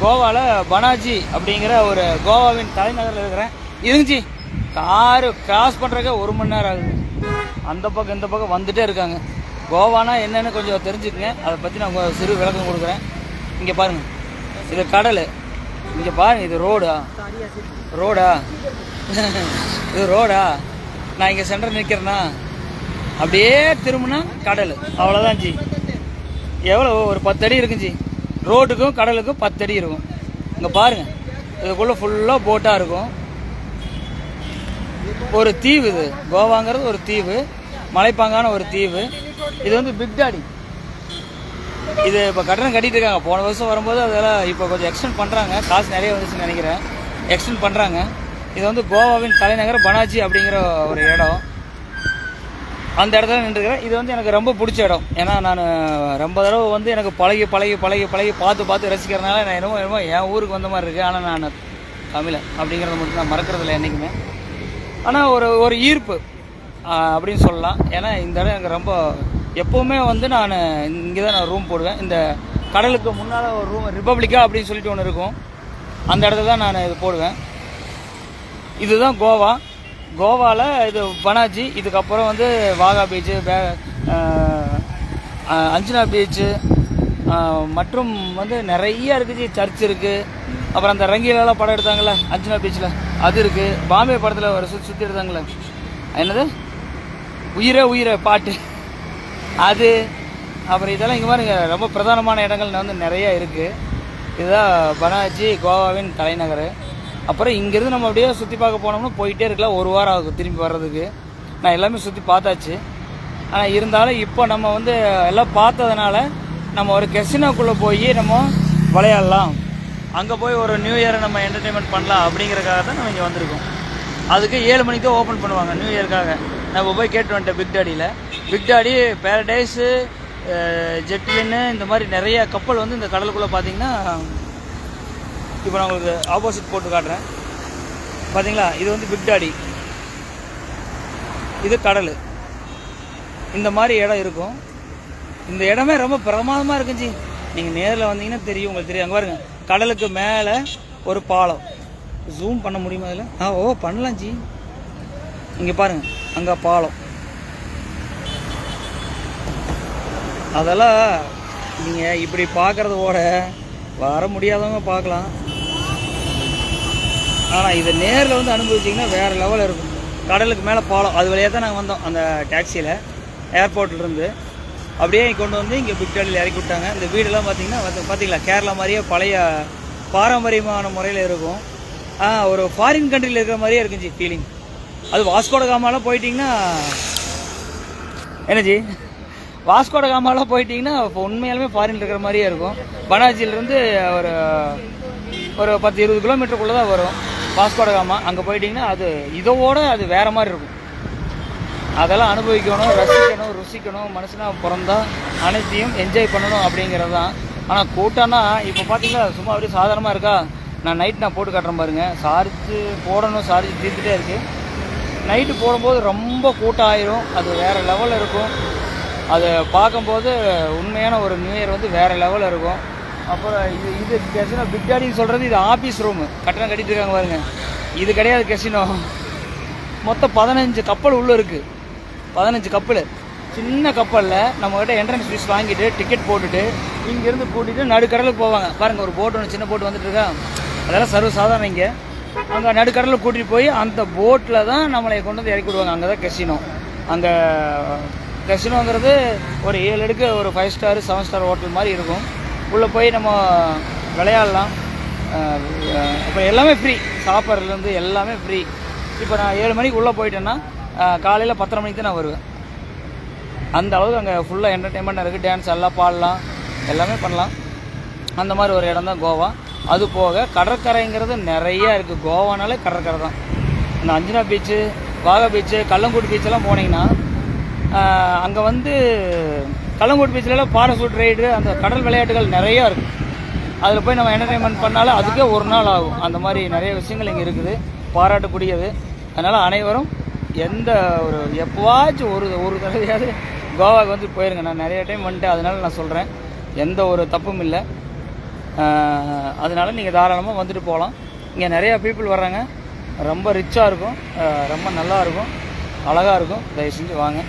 கோவாவில் பனாஜி அப்படிங்கிற ஒரு கோவாவின் தலைநகரில் இருக்கிறேன். இருந்துச்சு. காரு கிராஸ் பண்ணுறக்கே ஒரு மணி நேரம் ஆகுது. அந்த பக்கம் இந்த பக்கம் வந்துகிட்டே இருக்காங்க. கோவானா என்னென்னு கொஞ்சம் தெரிஞ்சுக்கங்க. அதை பற்றி நான் சிறு விளக்கம் கொடுக்குறேன். இங்கே பாருங்கள் இது கடல். இங்கே பாருங்கள் இது ரோடா? ரோடா? இது ரோடா? நான் இங்கே சென்டர் நிற்கிறேன்னா அப்படியே திரும்பினா கடல். அவ்வளோதான் ஜி. எவ்வளோ ஒரு பத்து அடி இருக்கும் ஜி. ரோட்டுக்கும் கடலுக்கும் பத்தடி இருக்கும். இங்கே பாருங்கள் இதுக்குள்ளே ஃபுல்லாக போட்டாக இருக்கும். ஒரு தீவு இது. கோவாங்கிறது ஒரு தீவு. மலைப்பாங்கான ஒரு தீவு. இது வந்து பிக் டாடி இது இப்போ கட்டணம் கட்டிகிட்டு இருக்காங்க. போன வருஷம் வரும்போது அதெல்லாம் இப்போ கொஞ்சம் எக்ஸ்டெண்ட் பண்ணுறாங்க காசு நிறைய வந்துச்சுன்னு நினைக்கிறேன். எக்ஸ்டெண்ட் பண்ணுறாங்க இது வந்து கோவாவின் தலைநகர் பனாஜி அப்படிங்கிற ஒரு இடம். அந்த இடத்துல நின்றுக்கிறேன். இது வந்து எனக்கு ரொம்ப பிடிச்ச இடம். ஏன்னா நான் ரொம்ப தடவை வந்து எனக்கு பழகி பழகி பழகி பழகி பார்த்து பார்த்து ரசிக்கிறதுனால நான் என்னமோ என்னமோ என் ஊருக்கு வந்த மாதிரி இருக்குது ஆனால் நான் தமிழன் அப்படிங்கிறத மட்டும் நான் மறக்கிறதில்ல என்றைக்குமே ஆனால் ஒரு ஒரு ஈர்ப்பு அப்படின்னு சொல்லலாம். ஏன்னா இந்த இடம் எனக்கு ரொம்ப எப்போவுமே வந்து நான் இங்கே தான் நான் ரூம் போடுவேன். இந்த கடலுக்கு முன்னால் ஒரு ரூம் ரிப்பப்ளிக்கா அப்படின்னு சொல்லிட்டு ஒன்று இருக்கும். அந்த இடத்துல தான் நான் இது போடுவேன். இதுதான் கோவா. கோவாவில் இது பனாஜி இதுக்கப்புறம் வந்து Baga beach bay Anjuna beach மற்றும் வந்து நிறைய இருக்குது சர்ச் இருக்குது அப்புறம் அந்த ரங்கீலெல்லாம் படம் எடுத்தாங்களே அஞ்சனா பீச்சில் அது இருக்குது பாம்பே படத்தில் ஒரு சுற்றி சுற்றி எடுத்தாங்களே என்னது? உயிரே உயிரே பாட்டு. அது அப்புறம் இதெல்லாம் இங்கே பாருங்க ரொம்ப பிரதானமான இடங்கள் வந்து நிறையா இருக்குது இதுதான் பனாஜி கோவாவின் தலைநகர். அப்புறம் இங்கேருந்து நம்ம அப்படியே சுற்றி பார்க்க போனோம்னா போயிட்டே இருக்கலாம். ஒரு வாரம் ஆகும் திரும்பி வர்றதுக்கு. நான் எல்லாமே சுற்றி பார்த்தாச்சு. ஆனால் இருந்தாலும் இப்போ நம்ம வந்து எல்லாம் பார்த்ததுனால நம்ம ஒரு கெசினோக்குள்ளே போய் நம்ம விளையாடலாம். அங்கே போய் ஒரு நியூ இயரை நம்ம என்டர்டெயின்மெண்ட் பண்ணலாம் அப்படிங்கிறக்காக தான் நம்ம இங்கே வந்திருக்கோம். அதுக்கு ஏழு மணிக்கு தான் ஓப்பன் பண்ணுவாங்க நியூ இயர்க்காக நம்ம போய் கேட்டு வந்துட்டேன் பிக் டாடியில் பிக் டாடி பேரடைஸு ஜெட்லின்னு இந்த மாதிரி நிறைய கப்பல் வந்து இந்த கடலுக்குள்ளே பார்த்தீங்கன்னா இப்போ நான் உங்களுக்கு ஆப்போசிட் போட்டு காட்டுறேன். பார்த்தீங்களா இது வந்து பிக் டாடி இது கடல். இந்த மாதிரி இடம் இருக்கும். இந்த இடமே ரொம்ப பிரமாதமாக இருக்குஞ்சி நீங்கள் நேரில் வந்தீங்கன்னா தெரியும் உங்களுக்கு தெரியும். அங்கே பாருங்க. கடலுக்கு மேலே ஒரு பாலம். ஜூம் பண்ண முடியுமா அதில் ஆ ஓ பண்ணலாம் ஜி. இங்கே பாருங்கள் அங்கே பாலம். அதெல்லாம் நீங்கள் இப்படி பார்க்குறதோட வர முடியாதவங்க பார்க்கலாம். ஆனால் இதை நேரில் வந்து அனுபவிச்சிங்கன்னா வேறு லெவலில் இருக்கும். கடலுக்கு மேலே பாலம் அது வழியாக தான் நாங்கள் வந்தோம் அந்த டாக்ஸியில் ஏர்போர்ட்லேருந்து அப்படியே கொண்டு வந்து இங்கே பிக்டாலியில் இறக்கி விட்டாங்க. இந்த வீடெல்லாம் பார்த்தீங்கன்னா வந்து- பார்த்தீங்களா கேரளா மாதிரியே பழைய பாரம்பரியமான முறையில் இருக்கும். ஒரு ஃபாரின் கண்ட்ரியில் இருக்கிற மாதிரியே இருக்குஞ்சி ஃபீலிங் அது வாஸ்கோட காமாலாம் போயிட்டிங்கன்னா என்னஜி? வாஸ்கோட காமாலாம் போயிட்டிங்கன்னா இப்போ உண்மையாலுமே ஃபாரின் இருக்கிற மாதிரியே இருக்கும். பனாஜியிலேருந்து ஒரு ஒரு பத்து இருபது கிலோமீட்டருக்குள்ளே தான் வரும். வாஸ்கோடகாமா அங்கே போயிட்டீங்கன்னா அது இதோட அது வேறு மாதிரி இருக்கும். அதெல்லாம் அனுபவிக்கணும் ரசிக்கணும் ருசிக்கணும் மனுஷனாக பிறந்தா அனைத்தையும் என்ஜாய் பண்ணணும் அப்படிங்கிறது தான் ஆனால் கூட்டம்னா இப்போ பார்த்தீங்கன்னா சும்மா அப்படியே சாதாரணமாக இருக்கா? நான் நைட் நான் போட்டு காட்டுறேன் பாருங்கள் சார்ஜ் போடணும் சார்ஜ் தீர்த்துட்டே இருக்குது நைட்டு போடும்போது ரொம்ப கூட்டம் ஆயிரும். அது வேறு லெவலில் இருக்கும். அதை பார்க்கும்போது உண்மையான ஒரு நியூ இயர் வந்து வேறு லெவலில் இருக்கும். அப்புறம் இது இது கெசினோ பிக் டேடின்னு சொல்கிறது இது ஆஃபீஸ் ரூமு கட்டணம் கட்டிட்டு இருக்காங்க பாருங்க. இது கிடையாது கெசினோ மொத்தம் பதினஞ்சு கப்பல் உள்ளே இருக்குது பதினஞ்சு கப்பல். சின்ன கப்பலில் நம்மக்கிட்ட என்ட்ரன்ஸ் ஃபீஸ் வாங்கிட்டு டிக்கெட் போட்டுட்டு இங்கேருந்து கூட்டிகிட்டு நடுக்கடலுக்கு போவாங்க. பாருங்கள் ஒரு போட் ஒன்று சின்ன போட் வந்துட்டுருக்கா அதெல்லாம் சர்வசாதாரணம் இங்கே. அங்கே நடுக்கடலில் கூட்டிகிட்டு போய் அந்த போட்டில் தான் நம்மளை கொண்டு வந்து இறக்கி விடுவாங்க. அங்கே தான் கெசினோ அங்கே கெசினோங்கிறது ஒரு ஏழு அடுக்கு ஒரு five star seven star hotel மாதிரி இருக்கும். உள்ளே போய் நம்ம விளையாடலாம். இப்போ எல்லாமே ஃப்ரீ சாப்பிட்றதுலேருந்து எல்லாமே ஃப்ரீ இப்போ நான் ஏழு மணிக்கு உள்ளே போயிட்டேன்னா காலையில் பத்தரை மணிக்கு தான் நான் வருவேன். அந்த அளவுக்கு அங்கே ஃபுல்லாக என்டர்டெயின்மெண்ட் இருக்குது டான்ஸ் எல்லாம் பாடலாம். எல்லாமே பண்ணலாம். அந்த மாதிரி ஒரு இடம் தான் கோவா. அது போக கடற்கரைங்கிறது நிறையா இருக்குது கோவானாலே கடற்கரை தான். இந்த அஞ்சனா பீச்சு வாகா பீச்சு கல்லங்கோட்டு பீச்செல்லாம் போனீங்கன்னா அங்கே வந்து கல்லங்கோட்டு பீச்சிலலாம் பாரசூட் ரைடு அந்த கடல் விளையாட்டுகள் நிறையா இருக்குது அதில் போய் நம்ம என்டர்டைன்மெண்ட் பண்ணாலும் அதுக்கே ஒரு நாள் ஆகும். அந்த மாதிரி நிறைய விஷயங்கள் இங்கே இருக்குது. பாராட்டக்கூடியது அதனால் அனைவரும் எந்த ஒரு எப்போவாச்சும் ஒரு ஒரு தடவையாவது கோவாக்கு வந்து போயிருங்க. நான் நிறைய டைம் வந்துட்டு அதனால நான் சொல்கிறேன் எந்த ஒரு தப்பும் இல்லை. அதனால் அதனால நீங்கள் தாராளமாக வந்துட்டு போகலாம் இங்கே நிறையா பீப்புள் வர்றாங்க. ரொம்ப ரிச்சாக இருக்கும். ரொம்ப நல்லா இருக்கும். அழகாக இருக்கும். தயவு செஞ்சு வாங்க.